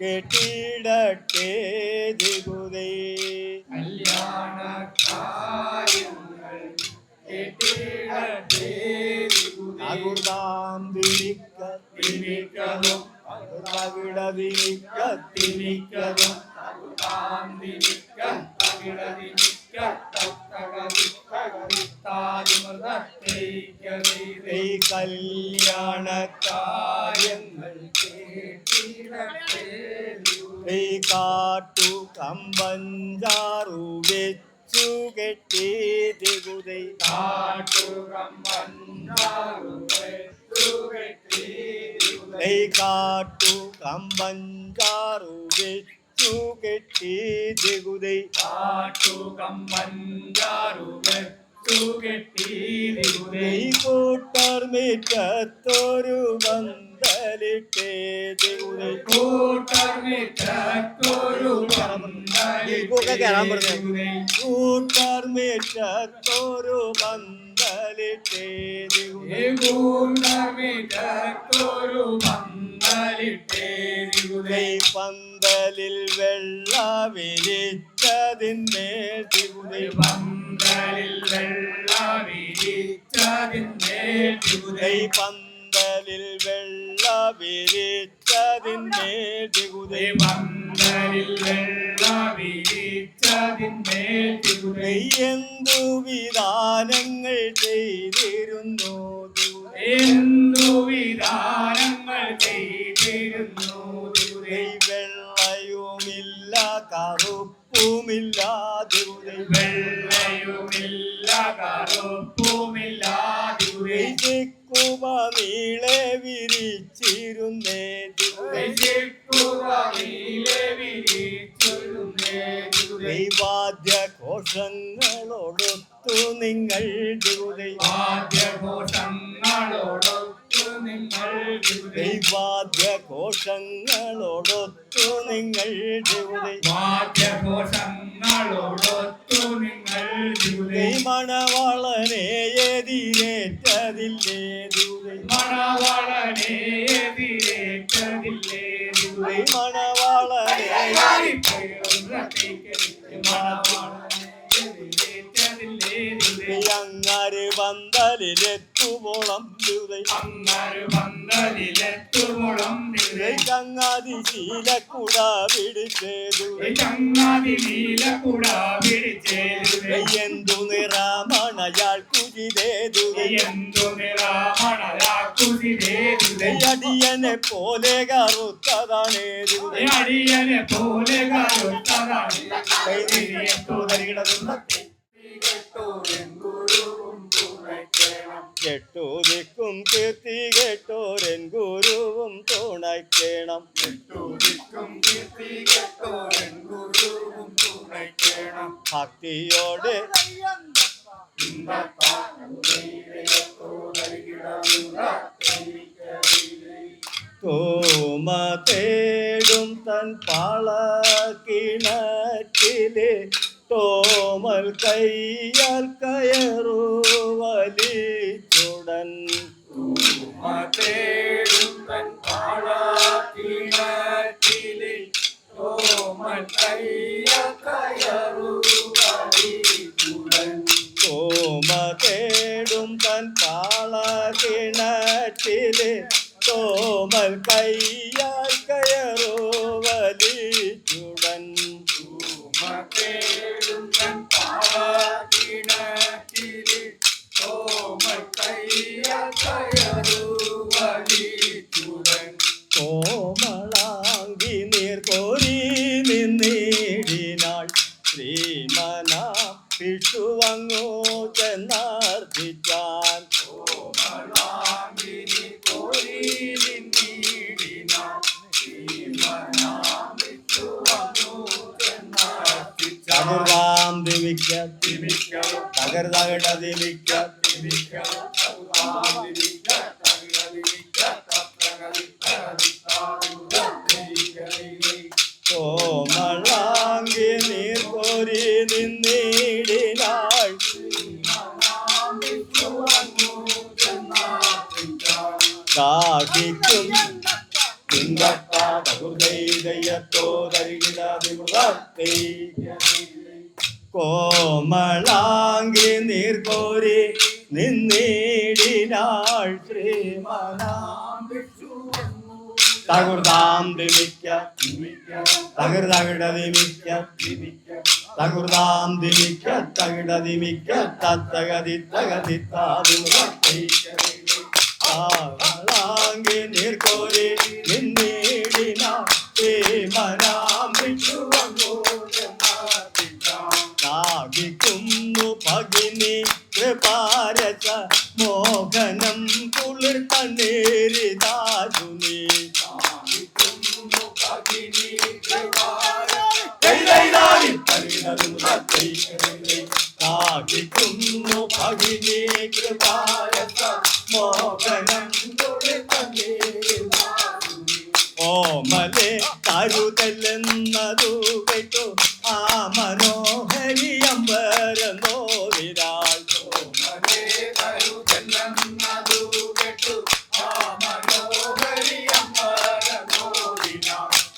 കെട്ടിടട്ടെ ദിഗുതൈ അകുർദാന്തിരിക്കത്തിനിക്കതും തകിടതിരിക്കത്തിനിക്കതും ഈ കല്യാണക്കാര്യങ്ങൾ ഈ കാട്ടു കമ്പഞ്ചാറു വെച്ചു കെട്ടി ഈ കാട്ടു കമ്പഞ്ചാറു വെച്ചു കെട്ടി ഈ കൂട്ടർ മിറ്റത്തൊരു ബന്തലിട്ടേ ദിഗുതൈ കൂട്ടർ മിറ്റത്തൊരു ബന്തലിട്ടേ ദിഗുതൈ ഈ പന്തലിൽ വെള്ള വിരിച്ചതിന്മേൽ ദിഗുതൈ ഈ പന്തലിൽ വെള്ള വിരിച്ചതിന്മേൽ ദിഗുതൈ എന്തു വിധാനങ്ങൾ ചെയ്തിരുന്നു എന്തു വിധാനങ്ങൾ ചെയ്തിരുന്നു വെള്ളയുമില്ല കറുപ്പുമില്ല വെള്ളയുമില്ല കറുപ്പുമില്ല ദിക്കുവ നീളെ വിരിച്ചിരുന്നേ ദിഗുതൈ ദൈവാദ്യഘോഷങ്ങളോടൊത്തു നിങ്ങൾ ദിഗുതൈ വാദ്യഘോഷങ്ങളോടൊത്തു നിങ്ങൾ ദൈവാദ്യഘോഷങ്ങളോടൊത്തു നിങ്ങൾ വാദ്യഘോഷങ്ങളോടൊത്തു നിങ്ങൾ മണവാളനെ എതിരേറ്റതില്ലേ മണവാളനെ എതിരേറ്റതില്ലേ മണവാളനെ അങ്ങാര് പന്തലിലെത്തുവോളം ദിഗുതൈ ചങ്ങാതി ശീലക്കുട പിടിച്ചേതു എന്തു നിറാമണയാൾ കുതിരേതു അടിയനെ പോലെ കറുത്തതാണേതു അടിയനെ പോലെ കെട്ടു ദിക്കും കീർത്തി കേട്ടോരൻ ഗുരുവും തുണയ്ക്കണം. ഭക്തിയോടെ തോമ തേടും തൻ പാള കിണറ്റിലെ തോമൽ കയ്യാൽ കയറു വലിച്ചുടൻ തോമ തേടും തൻ പാളക്കിണറ്റിലെ തോമൽ കയ്യാൽ കോമളാങ്കി നീർ കോരി നിന്നിടിനാൾ ശ്രീ ശ്രീമന വിഷുവങ്ങു ചെന്നർദ്ദിച്ചാൻ തകർവാം ദിവിക്ക തകർതകട ദിവിക്ക കോമളാങ്കി നീർ കോരി നിന്നിടിനാൾ. ദാഹിക്കും കോമളാങ്കി നീർക്കോരി നിന്നിടിനാൾ ശ്രീമനാം തകുർതാം ദിമിക്ക തകൃതകിട ദിമിക്ക. തകുർതാം ദിമിക്ക തകിട ദിമിക്ക. തത്തകതി തകതി താതിമുഖത്തെ താളാങ്കി നീർക്കോരി നിന്നിടിന ശ്രീമനാം കൃപാരസ മോഹനം ഓമലെ കരുതല്ലെന്നതു കേട്ടു. ആ മനോഹരി അമ്പരന്നോ വിരാൾ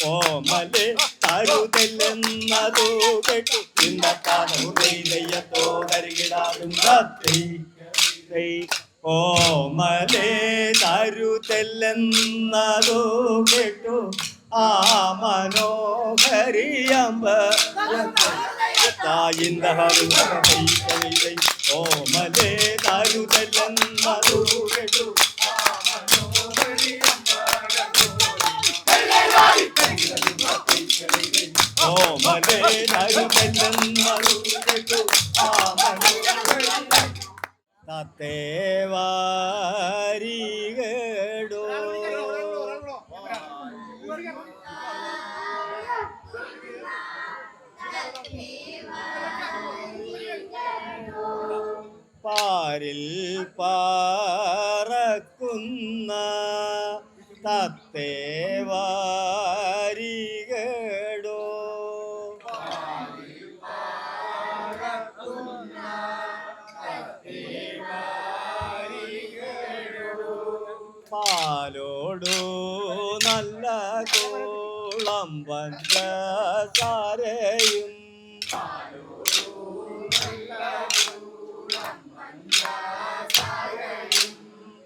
ഓമലെ കരുതല്ലെന്നതു കേട്ടു. ഇന്നത്താനോ കരുകിടാടും രാത്രി ഓമലെ തരുതെല്ലെന്നതോ കേട്ടു. ആ മനോഹരിയമ്പ ഓമലെ തരുതെല്ലെന്നതോ കേട്ടു. ഓമലേ തരുതെല്ലെന്നതോ தேவா പാലോടു നല്ല കോളം പഞ്ചസാരയും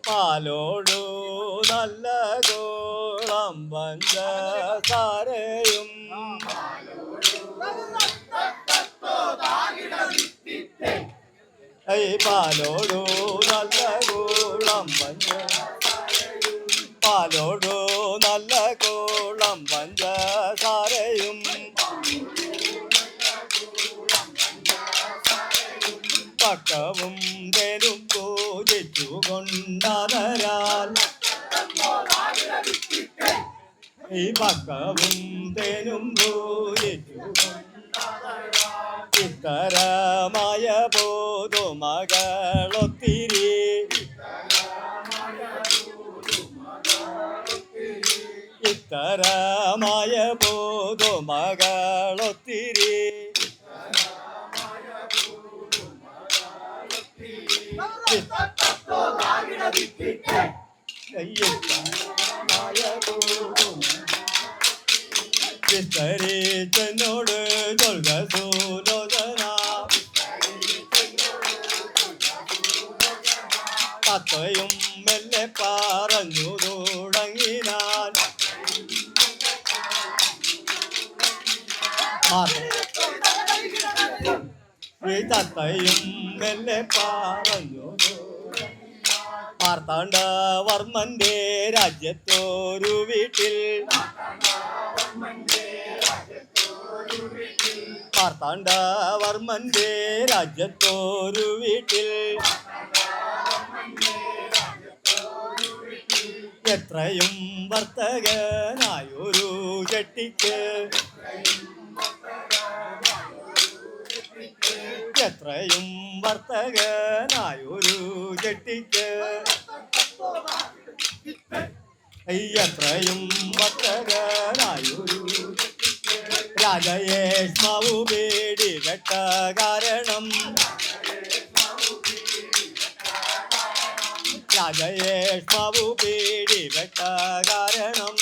പാലോടു നല്ല കോളം പഞ്ചസാരയും പാലോടു നല്ല കോളം പഞ്ച പാലോടു നല്ല കോളം പഞ്ചസാരയും. പക്കവും തേനും പൂജിച്ചു കൊണ്ടതരാൽ ഈ പക്കവും തേനും പൂജിച്ചു ഇത്തരമായ പോതു മകളൊത്തിരി ഇത്തരമായ പോതു മകളൊത്തിരി വിസ്തരിച്ചെന്നോട് ചൊൽക തത്തയും മെല്ലെ പറഞ്ഞു ഈ വർമ്മന്റെ രാജ്യത്തോരു വീട്ടിൽ. മാർത്താണ്ഡവർമ്മന്റെ രാജ്യത്തോരു വീട്ടിൽ. എത്രയും വർത്തകനായൊരു ചെട്ടിക്ക്. എത്രയും വർത്തകനായൊരു ജട്ടിക്ക്. എത്രയും വർത്തകനായൊരു രാജയേഷ്മാവു പേടി വെട്ട കാരണം രാജയേഷ്മാവു പേടി വെട്ട കാരണം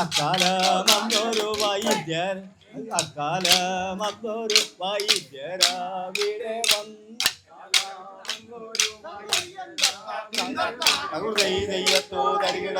അക്കാലമന്നൊരു വൈദ്യർ അക്കാലമന്നൊരു വൈദ്യരാവിടെ വന്നു. ദൈവത്തോ തരികിട